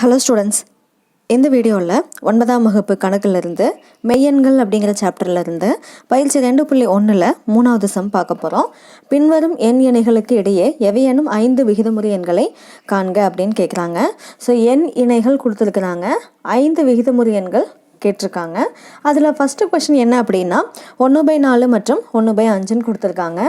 Hello students இந்த வீடியோவில் ஒன்பதாம் வகுப்பு கணக்கிலிருந்து மெய்யெண்கள் அப்படிங்கிற சாப்டர்லேருந்து பயிற்சி ரெண்டு புள்ளி ஒன்றில் மூணாவது சம் பார்க்க போகிறோம் பின்வரும் எண் இணைகளுக்கு இடையே எவையேனும் ஐந்து விகிதமுறை எண்களை காண்க அப்படின்னு கேட்குறாங்க ஸோ எண் இணைகள் கொடுத்துருக்குறாங்க. ஐந்து விகிதமுறை எண்கள் கேட்டிருக்காங்க. அதில் ஃபஸ்ட்டு கொஷின் என்ன அப்படின்னா ஒன்று பை நாலு மற்றும் ஒன்று பை அஞ்சுன்னு கொடுத்துருக்காங்க.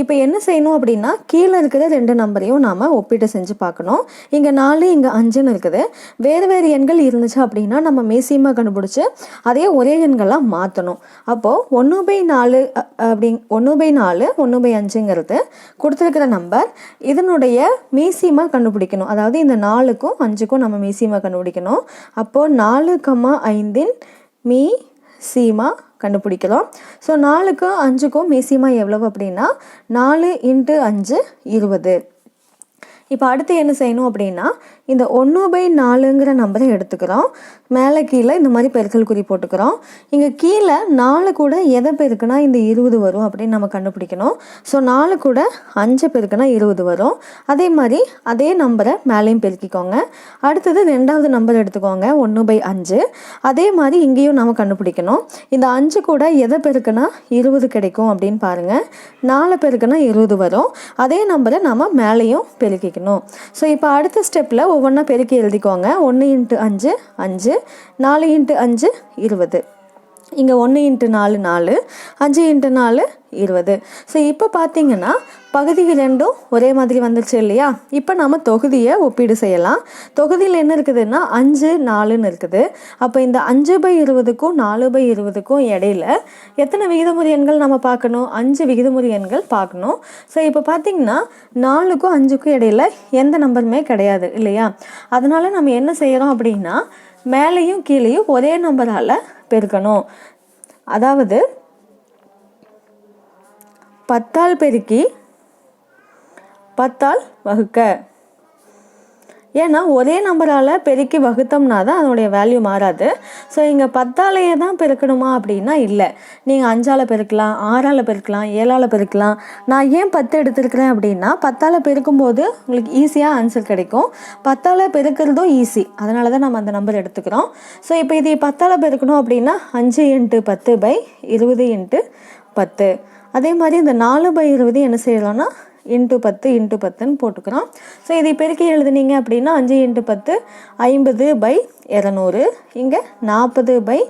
இப்போ என்ன செய்யணும் அப்படின்னா கீழே இருக்கிற ரெண்டு நம்பரையும் நாம் ஒப்பிட்டு செஞ்சு பார்க்கணும். இங்கே நாலு இங்கே அஞ்சுன்னு இருக்குது. வேறு வேறு எண்கள் இருந்துச்சு அப்படின்னா நம்ம மேசியமாக கண்டுபிடிச்சி அதே ஒரே எண்களாக மாற்றணும் அப்போது ஒன்று பை நாலு அப்படி ஒன்று பை நாலு ஒன்று பை அஞ்சுங்கிறது கொடுத்துருக்கிற நம்பர் இதனுடைய மீசியமாக கண்டுபிடிக்கணும். அதாவது இந்த நாலுக்கும் அஞ்சுக்கும் நம்ம மீசியமாக கண்டுபிடிக்கணும். அப்போது நாலு கம்மா ஐந்தின் மீ சீமா கண்டுபிடிக்கலாம். ஸோ நாலுக்கும் அஞ்சுக்கும் மீசியமா எவ்வளவு அப்படின்னா நாலு இன்ட்டு அஞ்சு இருபது. இப்போ அடுத்து என்ன செய்யணும் அப்படின்னா இந்த ஒன்று பை நாலுங்கிற நம்பரை எடுத்துக்கிறோம். மேலே கீழே இந்த மாதிரி பெருக்கல் குறி போட்டுக்கிறோம். இங்கே கீழே நாலு கூட எதை பெருக்குனா இந்த இருபது வரும் அப்படின்னு நம்ம கண்டுபிடிக்கணும். ஸோ நாலு கூட அஞ்சு பெருக்குனா இருபது வரும். அதே மாதிரி அதே நம்பரை மேலேயும் பெருக்கிக்கோங்க. அடுத்தது ரெண்டாவது நம்பர் எடுத்துக்கோங்க ஒன்று பை அஞ்சு. அதே மாதிரி இங்கேயும் நம்ம கண்டுபிடிக்கணும். இந்த அஞ்சு கூட எதை பெருக்குனா இருபது கிடைக்கும் அப்படின்னு பாருங்கள் நாலு பெருக்குனா இருபது வரும். அதே நம்பரை நம்ம மேலேயும் பெருக்கிக்கணும் ஸோ இப்போ அடுத்த ஸ்டெப்பில் ஒவ்வொன்றா பெருக்கி எழுதிக்கோங்க. ஒன்று இன்ட்டு அஞ்சு அஞ்சு நாலு இன்ட்டு அஞ்சு இருபது. இங்கே ஒன்று இன்ட்டு நாலு நாலு அஞ்சு இன்ட்டு நாலு இருபது. ஸோ இப்போ பார்த்தீங்கன்னா பகுதிகள் ரெண்டும் ஒரே மாதிரி வந்துச்சு இல்லையா? இப்போ நம்ம தொகுதியை ஒப்பீடு செய்யலாம். தொகுதியில் என்ன இருக்குதுன்னா அஞ்சு நாலுன்னு இருக்குது. அப்போ இந்த அஞ்சு பை இருபதுக்கும் நாலு பை இருபதுக்கும் இடையில எத்தனை விகிதமுறை எண்கள் நம்ம பார்க்கணும்? அஞ்சு விகிதமுறை எண்கள் பார்க்கணும். ஸோ இப்போ பார்த்தீங்கன்னா நாலுக்கும் அஞ்சுக்கும் இடையில எந்த நம்பருமே கிடையாது இல்லையா? அதனால நம்ம என்ன செய்கிறோம் அப்படின்னா மேலேயும் கீழேயும் ஒரே நம்பரால் பெருக்கணும். அதாவது பத்தால் பெருக்கி பத்தால் வகுக்க. ஏன்னா ஒரே நம்பரால் பெருக்கி வகுத்தோம்னா தான் அதனுடைய வேல்யூ மாறாது. ஸோ இங்கே பத்தாலேயே தான் பெருக்கணுமா அப்படின்னா இல்லை. நீங்கள் அஞ்சால் பெருக்கலாம் ஆறால் பெருக்கலாம் ஏழால் பெருக்கலாம். நான் ஏன் பத்து எடுத்திருக்கிறேன் அப்படின்னா பத்தால் பெருக்கும்போது உங்களுக்கு ஈஸியாக ஆன்சர் கிடைக்கும். பத்தால் பெருக்கிறதும் ஈஸி அதனால தான் நம்ம அந்த நம்பர் எடுத்துக்கிறோம். ஸோ இப்போ இது பத்தால் பெருக்கணும் அப்படின்னா அஞ்சு இன்ட்டு பத்து பை இருபது இன்ட்டு பத்து. அதே மாதிரி இந்த நாலு பை இருபது என்ன செய்யலாம்னா இன்ட்டு பத்து இன்ட்டு பத்துன்னு போட்டுக்கிறோம். ஸோ இதை பெருக்கி எழுதுனீங்க அப்படின்னா அஞ்சு இன்ட்டு பத்து ஐம்பது பை இரநூறு. இங்கே நாற்பது பை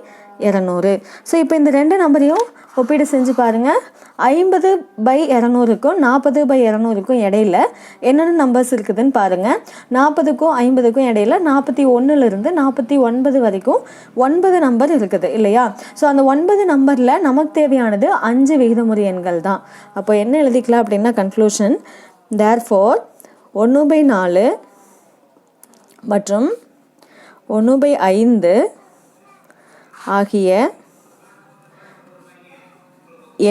இரநூறு. ஸோ இப்போ இந்த ரெண்டு நம்பரையும் ஒப்பீடு செஞ்சு பாருங்கள் ஐம்பது பை இரநூறுக்கும் நாற்பது பை இரநூறுக்கும் இடையில என்னென்ன நம்பர்ஸ் இருக்குதுன்னு பாருங்கள் நாற்பதுக்கும் ஐம்பதுக்கும் இடையில நாற்பத்தி ஒன்றுலேருந்து நாற்பத்தி ஒன்பது வரைக்கும் ஒன்பது நம்பர் இருக்குது இல்லையா? ஸோ அந்த ஒன்பது நம்பரில் நமக்கு தேவையானது அஞ்சு விகிதமுறை எண்கள் தான். அப்போ என்ன எழுதிக்கலாம் அப்படின்னா கன்க்ளூஷன் தேர் ஃபோர் ஒன்று பை நாலு மற்றும் ஒன்று பை ஐந்து ஆகிய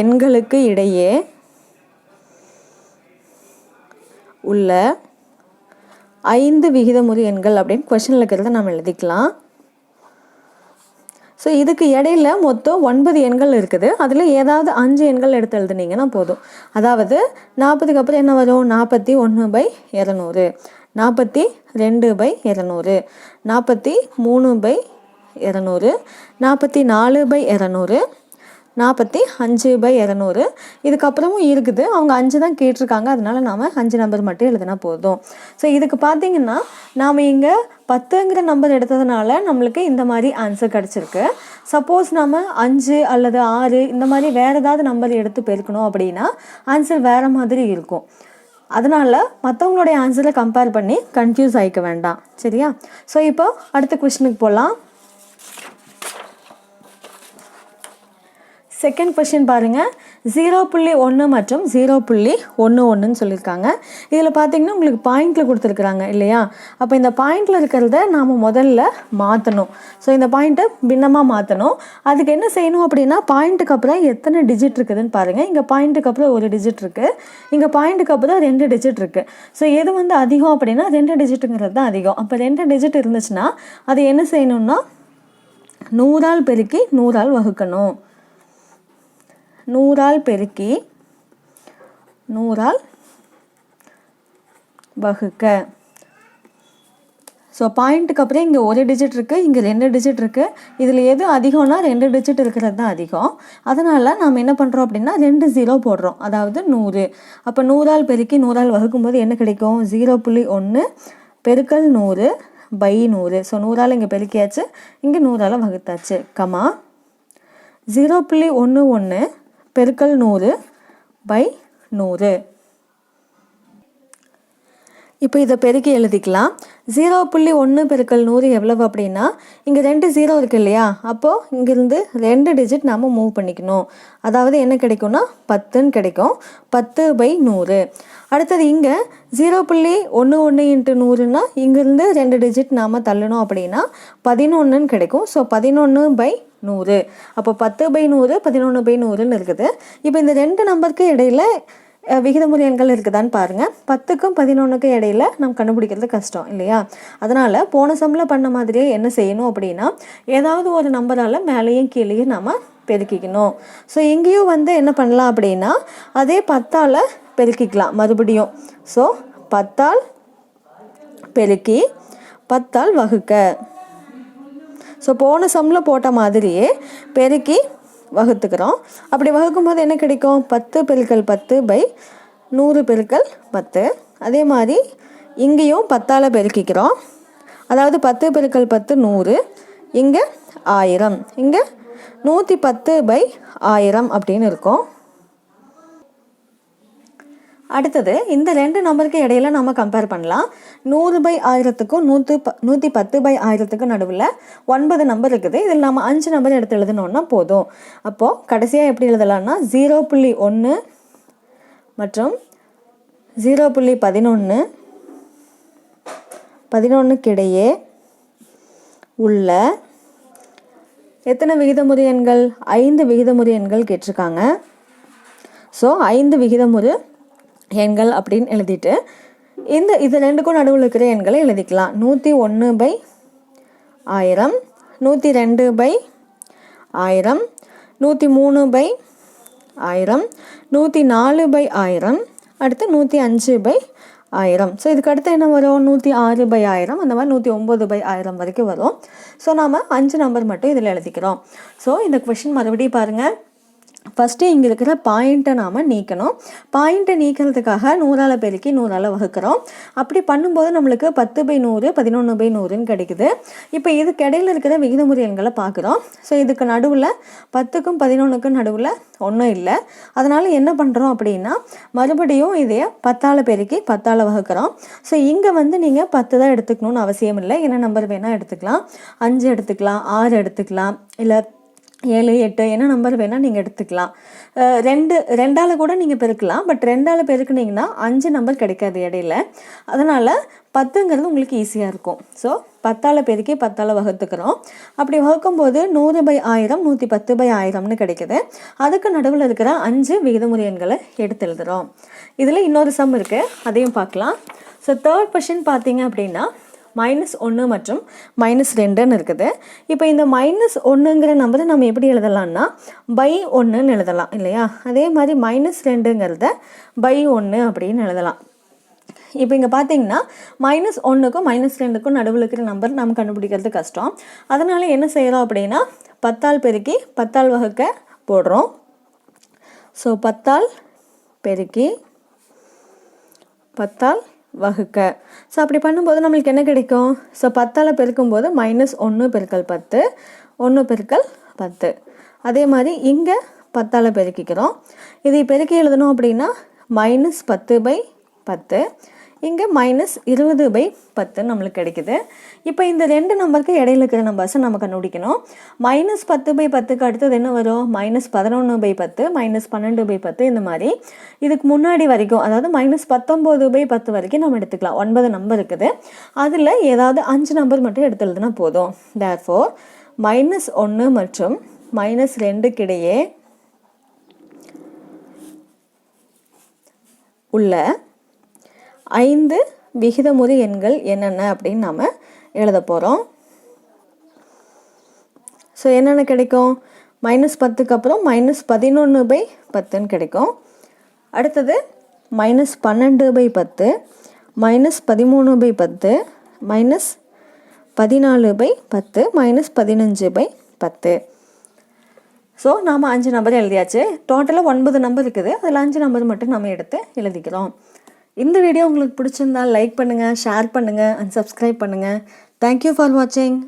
எண்களுக்கு இடையே உள்ள ஐந்து விகிதமுறை எண்கள் அப்படின்னு கொஷனில் இருக்கிறத நம்ம எழுதிக்கலாம். ஸோ இதுக்கு இடையில மொத்தம் ஒன்பது எண்கள் இருக்குது. அதில் ஏதாவது அஞ்சு எண்கள் எடுத்து எழுதுனீங்கன்னா போதும். அதாவது நாற்பதுக்கு அப்புறம் என்ன வரும்? நாற்பத்தி ஒன்று பை இரநூறு. நாற்பத்தி ரெண்டு பை இரநூறு. நாற்பத்தி மூணு பை இரநூறு நாற்பத்தி நாலு பை இரநூறு நாற்பத்தி அஞ்சு பை இரநூறு. இதுக்கப்புறமும் இருக்குது. அவங்க அஞ்சு தான் கேட்டிருக்காங்க. அதனால் நாம் அஞ்சு நம்பர் மட்டும் எழுதினா போதும். ஸோ இதுக்கு பார்த்தீங்கன்னா நாம் இங்கே பத்துங்கிற நம்பர் எடுத்ததுனால நம்மளுக்கு இந்த மாதிரி ஆன்சர் கிடச்சிருக்கு. சப்போஸ் நம்ம அஞ்சு அல்லது ஆறு இந்த மாதிரி வேறு ஏதாவது நம்பர் எடுத்து பெருக்கணும் அப்படின்னா ஆன்சர் வேறு மாதிரி இருக்கும். அதனால் மற்றவங்களுடைய ஆன்சரை கம்பேர் பண்ணி கன்ஃபியூஸ் ஆகிக்க வேண்டாம். சரியா? ஸோ இப்போ அடுத்த கொஷனுக்கு போகலாம் செகண்ட் கொஷின் பாருங்கள் ஜீரோ புள்ளி ஒன்று மற்றும் ஜீரோ புள்ளி ஒன்று ஒன்றுன்னு சொல்லியிருக்காங்க. இதில் பார்த்தீங்கன்னா உங்களுக்கு பாயிண்டில் கொடுத்துருக்குறாங்க இல்லையா? அப்போ இந்த பாயிண்டில் இருக்கிறத நாம் முதல்ல மாற்றணும் ஸோ இந்த பாயிண்ட்டை பின்னமாக மாற்றணும் அதுக்கு என்ன செய்யணும் அப்படின்னா பாயிண்ட்டுக்கு அப்புறம் எத்தனை டிஜிட் இருக்குதுன்னு பாருங்கள் இங்கே பாயிண்ட்டுக்கு அப்புறம் ஒரு டிஜிட் இருக்குது இங்கே பாயிண்ட்டுக்கு அப்புறம் ரெண்டு டிஜிட் இருக்குது ஸோ எது வந்து அதிகம் அப்படின்னா ரெண்டு டிஜிட்டுங்கிறது தான் அதிகம். அப்போ ரெண்டு டிஜிட் இருந்துச்சுன்னா அது என்ன செய்யணும்னா நூறால் பெருக்கி நூறால் வகுக்கணும். நூறால் பெருக்கி நூறால் வகுக்க. ஸோ பாயிண்ட்டுக்கு அப்புறம் இங்கே ஒரு டிஜிட் இருக்குது இங்கே ரெண்டு டிஜிட் இருக்குது இதில் எது அதிகம்னா ரெண்டு டிஜிட் இருக்கிறது தான் அதிகம். அதனால் நாம் என்ன பண்ணுறோம் அப்படின்னா ரெண்டு ஜீரோ போடுறோம். அதாவது நூறு. அப்போ நூறால் பெருக்கி நூறால் வகுக்கும்போது என்ன கிடைக்கும்? ஜீரோ புள்ளி ஒன்று பெருக்கல் நூறு. பை நூறு. ஸோ நூறால் இங்கே பெருக்கியாச்சு. இங்கே நூறால் வகுத்தாச்சு. கமா ஜீரோ புள்ளி ஒன்று ஒன்று பெருக்கல் நூறு பை நூறு. இப்போ இதை பெருக்கி எழுதிக்கலாம். ஜீரோ புள்ளி ஒன்று பெருக்கல் நூறு எவ்வளவு அப்படின்னா இங்கே ரெண்டு ஜீரோ இருக்குது இல்லையா? அப்போது இங்கேருந்து ரெண்டு டிஜிட் நாம் மூவ் பண்ணிக்கணும். அதாவது என்ன கிடைக்கும்னா பத்துன்னு கிடைக்கும். பத்து பை நூறு. அடுத்தது இங்கே ஜீரோ புள்ளி ஒன்று ஒன்று இன்ட்டு நூறுனா இங்கேருந்து ரெண்டு டிஜிட் நாம் தள்ளணும் அப்படின்னா பதினொன்றுன்னு கிடைக்கும். ஸோ பதினொன்று பை நூறு. அப்போ பத்து பை நூறு பதினொன்று பை நூறுன்னு இருக்குது. இப்போ இந்த ரெண்டு நம்பருக்கு இடையில விகிதமுறை எண்கள் இருக்குதான்னு பாருங்கள் பத்துக்கும் பதினொன்றுக்கும் இடையில நம்ம கண்டுபிடிக்கிறது கஷ்டம் இல்லையா? அதனால் போன சம்மில் பண்ண மாதிரியே என்ன செய்யணும் அப்படின்னா ஏதாவது ஒரு நம்பரால் மேலேயும் கீழேயும் நம்ம பெருக்கிக்கணும். ஸோ எங்கேயும் வந்து என்ன பண்ணலாம் அப்படின்னா அதே பத்தால் பெருக்கிக்கலாம் மறுபடியும். ஸோ பத்தால் பெருக்கி பத்தால் வகுக்க. ஸோ போன சம்மில் போட்ட மாதிரியே பெருக்கி வகுத்துக்கிறோம். அப்படி வகுக்கும்போது என்ன கிடைக்கும்? பத்து பெருக்கள் பத்து பை நூறு பெருக்கள் பத்து. அதே மாதிரி இங்கேயும் பத்தால் பெருக்கிக்கிறோம். அதாவது பத்து பெருக்கள் பத்து நூறு. இங்கே ஆயிரம். இங்கே நூற்றி பத்து பை ஆயிரம் அப்படின்னு இருக்கும். அடுத்தது இந்த ரெண்டு நம்பருக்கு இடையில நம்ம கம்பேர் பண்ணலாம். நூறு பை ஆயிரத்துக்கும் நூற்று ப நூற்றி பத்து பை ஆயிரத்துக்கும் நடுவில் ஒன்பது நம்பர் இருக்குது. இதில் நம்ம அஞ்சு நம்பர் எடுத்து எழுதணுன்னா போதும். அப்போது கடைசியாக எப்படி எழுதலாம்னா ஜீரோ புள்ளி ஒன்று மற்றும் ஜீரோ புள்ளி பதினொன்று பதினொன்றுக்கிடையே உள்ள எத்தனை விகிதமுறை எண்கள்? ஐந்து விகிதமுறை எண்கள் கேட்டிருக்காங்க. ஸோ ஐந்து விகிதமுறு எண்கள் அப்படின்னு எழுதிட்டு இந்த இது ரெண்டுக்கும் நடுவில் இருக்கிற எண்களை எழுதிக்கலாம். நூற்றி ஒன்று பை ஆயிரம் நூற்றி ரெண்டு பை ஆயிரம் நூற்றி மூணு பை ஆயிரம் நூற்றி நாலு பை ஆயிரம் அடுத்து நூற்றி அஞ்சு பை ஆயிரம். ஸோ இதுக்கு அடுத்து என்ன வரும்? நூற்றி ஆறு பை ஆயிரம் அந்த மாதிரி நூற்றி ஒம்பது பை ஆயிரம் வரைக்கும் வரும். ஸோ நாம் அஞ்சு நம்பர் மட்டும் இதில் எழுதிக்கிறோம். ஸோ இந்த கொஷின் மறுபடியும் பாருங்கள் ஃபஸ்ட்டு இங்கே இருக்கிற பாயிண்ட்டை நாம் நீக்கணும். பாயிண்ட்டை நீக்கிறதுக்காக நூறால் பெருக்கி நூறால் வகுக்கிறோம். அப்படி பண்ணும்போது நம்மளுக்கு பத்து பை நூறு பதினொன்று பை நூறுன்னு கிடைக்குது. இப்போ இதுக்கு இடையில இருக்கிற விகிதமுறை எண்களை பார்க்குறோம். ஸோ இதுக்கு நடுவில் பத்துக்கும் பதினொன்றுக்கும் நடுவில் ஒன்றும் இல்லை. அதனால் என்ன பண்ணுறோம் அப்படின்னா மறுபடியும் இதைய பத்தால் பெருக்கி பத்தால் வகுக்கிறோம். ஸோ இங்கே வந்து நீங்கள் பத்து தான் எடுத்துக்கணும்னு அவசியம் இல்லை என்ன நம்பர் வேணால் எடுத்துக்கலாம். அஞ்சு எடுத்துக்கலாம் ஆறு எடுத்துக்கலாம் இல்லை ஏழு எட்டு என்ன நம்பர் வேணால் நீங்கள் எடுத்துக்கலாம். ரெண்டு ரெண்டால் கூட நீங்கள் பெருக்கலாம். பட் ரெண்டால் பெருக்குனீங்கன்னா அஞ்சு நம்பர் கிடைக்காது இடையில. அதனால் பத்துங்கிறது உங்களுக்கு ஈஸியாக இருக்கும். ஸோ பத்தால் பெருக்கி பத்தால் வகுத்துக்கிறோம். அப்படி வகுக்கும்போது நூறு பை ஆயிரம் நூற்றி பத்து பை ஆயிரம்னு கிடைக்குது. அதுக்கு நடுவில் இருக்கிற அஞ்சு விகிதமுறை எண்களை எடுத்து எழுதுகிறோம் இதில் இன்னொரு சம் இருக்குது அதையும் பார்க்கலாம். ஸோ தேர்ட் கொஷின் பார்த்தீங்க அப்படின்னா மைனஸ் ஒன்று மற்றும் மைனஸ் ரெண்டுன்னு இருக்குது. இப்போ இந்த மைனஸ் ஒன்றுங்கிற நம்பரை நம்ம எப்படி எழுதலாம்னா பை ஒன்றுன்னு எழுதலாம் இல்லையா? அதே மாதிரி மைனஸ் ரெண்டுங்கிறத பை ஒன்று அப்படின்னு எழுதலாம். இப்போ இங்கே பார்த்தீங்கன்னா மைனஸ் ஒன்றுக்கும் மைனஸ் ரெண்டுக்கும் நடுவில் இருக்கிற நம்பர் நம்ம கண்டுபிடிக்கிறது கஷ்டம். அதனால் என்ன செய்கிறோம் அப்படின்னா பத்தால் பெருக்கி பத்தால் வகுக்க போடுறோம். ஸோ பத்தால் பெருக்கி பத்தால் வகுக்க. ஸோ அப்படி பண்ணும்போது நம்மளுக்கு என்ன கிடைக்கும்? ஸோ பத்தால் பெருக்கும்போது மைனஸ் ஒன்று பெருக்கல் பத்து ஒன்று பெருக்கல் பத்து. அதே மாதிரி இங்கே பத்தால் பெருக்கிக்கிறோம். இதை பெருக்கி எழுதணும் அப்படின்னா மைனஸ் பத்து பை பத்து. இங்கே மைனஸ் இருபது பை பத்து நம்மளுக்கு கிடைக்குது. இப்போ இந்த ரெண்டு நம்பருக்கு இடையில இருக்கிற நம்பர்ஸை நம்ம கண்டுபிடிக்கணும். மைனஸ் பத்து பை பத்துக்கு அடுத்தது என்ன வரும்? மைனஸ் பதினொன்று பை பத்து மைனஸ் பன்னெண்டு பை பத்து இந்த மாதிரி. இதுக்கு முன்னாடி வரைக்கும் அதாவது மைனஸ் பத்தொம்போது பை பத்து வரைக்கும் நம்ம எடுத்துக்கலாம். ஒன்பது நம்பர் இருக்குது. அதில் ஏதாவது அஞ்சு நம்பர் மட்டும் எடுத்துருதுன்னா போதும். தேர்ஃபோர் மைனஸ் ஒன்று மற்றும் மைனஸ் ரெண்டுக்கிடையே உள்ள ஐந்து விகிதமுறு எண்கள் என்னென்ன அப்படின்னு நாம் எழுத போகிறோம் ஸோ என்னென்ன கிடைக்கும்? மைனஸ் பத்துக்கு அப்புறம் மைனஸ் பதினொன்று பை பத்துன்னு கிடைக்கும். அடுத்தது மைனஸ் பன்னெண்டு பை பத்து மைனஸ் பதிமூணு பை பத்து மைனஸ் பதினாலு பை பத்து மைனஸ் பதினஞ்சு பை பத்து. ஸோ நாம் அஞ்சு நம்பர் எழுதியாச்சு. டோட்டலாக ஒன்பது நம்பர் இருக்குது. அதில் அஞ்சு நம்பர் மட்டும் நம்ம எடுத்து எழுதிக்கிறோம். இந்த வீடியோ உங்களுக்கு பிடிச்சிருந்தால் லைக் பண்ணுங்கள் ஷேர் பண்ணுங்கள் அண்ட் சப்ஸ்கிரைப் பண்ணுங்கள் தேங்க்யூ ஃபார் வாட்சிங்